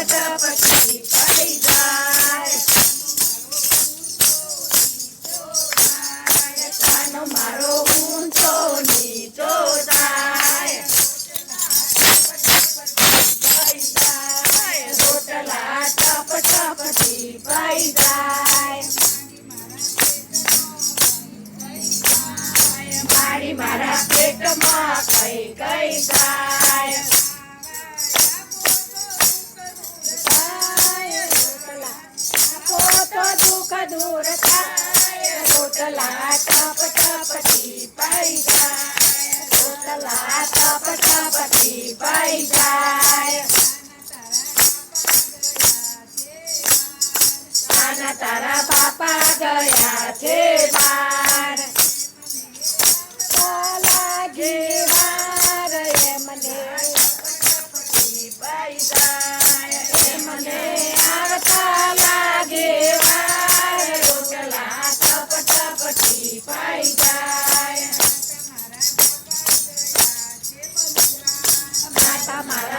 ટપટપટી પડી જાય કાનો મારો ઊંચો નીચો થાય રોટલા ટપ ટપટી પડી મારા પેટમાં કઈ કઈ જાય. દુઃખ દૂર થાય રોટલા ટપ ટપટી પડી જાય રોટલા ટપ ટપટી પડી જાય મારા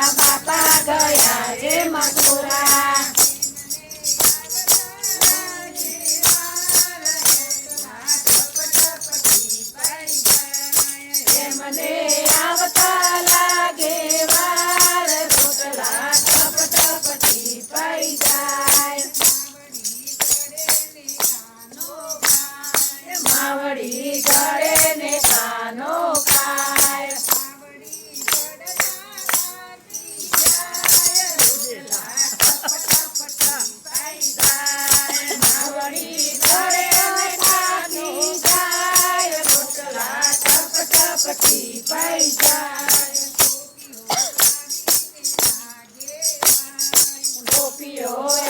Senhor